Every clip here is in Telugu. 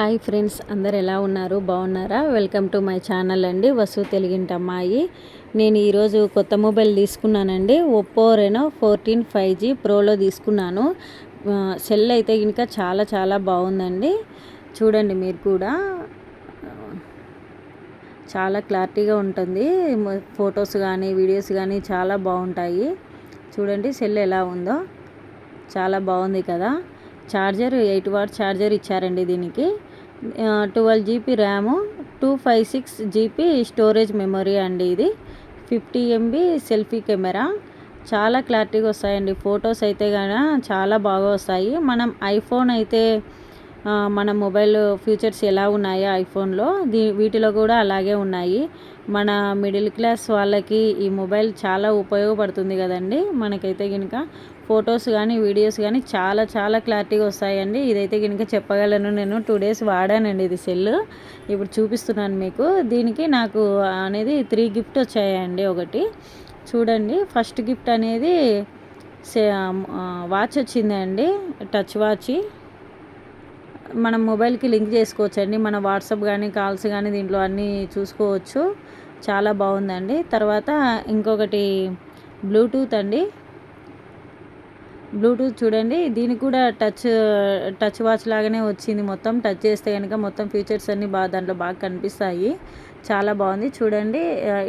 హాయ్ ఫ్రెండ్స్ అందరు ఎలా ఉన్నారు? బాగున్నారా? వెల్కమ్ టు మై ఛానల్ అండి వసు తెలిగింట అమ్మాయి. నేను ఈరోజు కొత్త మొబైల్ తీసుకున్నానండి Oppo Reno fourteen five G ప్రోలో తీసుకున్నాను. సెల్ అయితే ఇంకా చాలా చాలా బాగుందండి. చూడండి మీరు కూడా. చాలా క్లారిటీగా ఉంటుంది. ఫొటోస్ కానీ వీడియోస్ కానీ చాలా బాగుంటాయి. చూడండి సెల్ ఎలా ఉందో. చాలా బాగుంది కదా. ఛార్జర్ ఎయిట్ వాట్ ఛార్జర్ ఇచ్చారండి దీనికి. Twelve GB RAM two five six GB storage memory అండి ఇది. ఫిఫ్టీ ఎంబీ సెల్ఫీ కెమెరా చాలా క్లారిటీగా వస్తాయండి. ఫొటోస్ అయితే కానీ చాలా బాగా వస్తాయి. మనం ఐఫోన్ అయితే మన మొబైల్ ఫీచర్స్ ఎలా ఉన్నాయో ఐఫోన్లో? దీ వీటిలో కూడా అలాగే ఉన్నాయి. మన మిడిల్ క్లాస్ వాళ్ళకి ఈ మొబైల్ చాలా ఉపయోగపడుతుంది కదండి. మనకైతే కనుక ఫొటోస్ కానీ వీడియోస్ కానీ చాలా చాలా క్లారిటీగా వస్తాయండి. ఇదైతే కనుక చెప్పగలను నేను. టూ డేస్ వాడానండి ఇది సెల్ ఇప్పుడు చూపిస్తున్నాను మీకు. దీనికి నాకు అనేది త్రీ గిఫ్ట్ వచ్చాయండి ఒకటి. చూడండి. ఫస్ట్ గిఫ్ట్ అనేది వాచ్ వచ్చిందండి. Touch watch. మనం మొబైల్కి లింక్ చేసుకోవచ్చండి. మన వాట్సాప్ కానీ కాల్స్ కానీ దీంట్లో అన్నీ చూసుకోవచ్చు. చాలా బాగుందండి. తర్వాత ఇంకొకటి బ్లూటూత్ అండి. బ్లూటూత్ చూడండి. దీనికి కూడా టచ్ టచ్ వాచ్ లాగానే వచ్చింది. మొత్తం టచ్ చేస్తే కనుక మొత్తం ఫీచర్స్ అన్నీ బాగా దాంట్లో బాగా కనిపిస్తాయి. చాలా బాగుంది. చూడండి.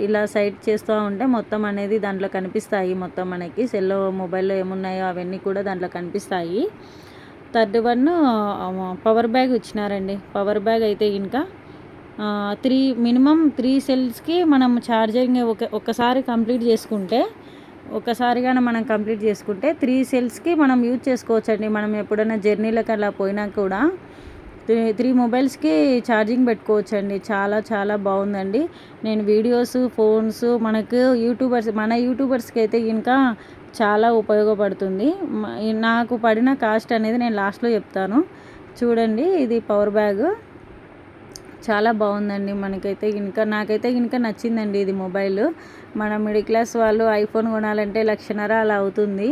ఇలా సైట్ చేస్తూ ఉంటే మొత్తం అనేది దాంట్లో కనిపిస్తాయి. మొత్తం మనకి సెల్లో మొబైల్లో ఏమున్నాయో అవన్నీ కూడా దాంట్లో కనిపిస్తాయి. థర్డ్ వన్ పవర్ బ్యాగ్ ఇచ్చినారండి. పవర్ బ్యాగ్ అయితే ఇంకా త్రీ మినిమం త్రీ సెల్స్కి మనం ఛార్జింగ్ ఒక ఒకసారి కంప్లీట్ చేసుకుంటే ఒకసారిగా మనం కంప్లీట్ చేసుకుంటే త్రీ సెల్స్కి మనం యూజ్ చేసుకోవచ్చండి. మనం ఎప్పుడైనా జర్నీలకు అలా పోయినా కూడా త్రీ త్రీ మొబైల్స్కి ఛార్జింగ్ పెట్టుకోవచ్చండి. చాలా చాలా బాగుందండి. నేను వీడియోస్ ఫోన్స్ మనకు యూట్యూబర్స్ మన యూట్యూబర్స్కి అయితే ఇంకా చాలా ఉపయోగపడుతుంది. నాకు పడిన కాస్ట్ అనేది నేను లాస్ట్లో చెప్తాను. చూడండి ఇది పవర్ బ్యాగ్. చాలా బాగుందండి మనకైతే ఇంకా నాకైతే ఇంకా నచ్చిందండి ఇది మొబైల్. మన మిడిల్ క్లాస్ వాళ్ళు ఐఫోన్ కొనాలంటే లక్షన్నర అలా అవుతుంది.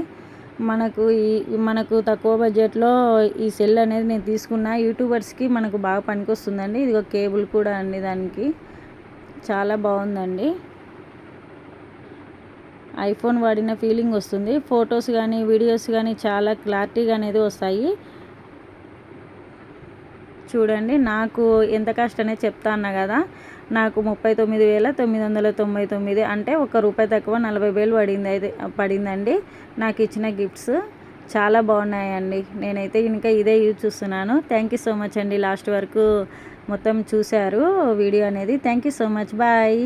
మనకు ఈ మనకు తక్కువ బడ్జెట్లో ఈ సెల్ అనేది నేను తీసుకున్న యూట్యూబర్స్కి మనకు బాగా పనికొస్తుందండి. ఇది ఒక కేబుల్ కూడా అండి దానికి. చాలా బాగుందండి. ఐఫోన్ వాడిన ఫీలింగ్ వస్తుంది. ఫొటోస్ కానీ వీడియోస్ కానీ చాలా క్లారిటీగా అనేది వస్తాయి. చూడండి నాకు ఎంత కష్టం అనేది చెప్తా అన్నా కదా నాకు ముప్పై తొమ్మిది వేల తొమ్మిది వందల తొంభై తొమ్మిది అంటే ఒక రూపాయి తక్కువ నలభై వేలు పడింది అయితే పడిందండి. నాకు ఇచ్చిన గిఫ్ట్స్ చాలా బాగున్నాయండి. నేనైతే ఇంకా ఇదే యూజ్ చూస్తున్నాను. థ్యాంక్ యూ సో మచ్ అండి. లాస్ట్ వరకు మొత్తం చూశారు వీడియో అనేది. Thank you so much bye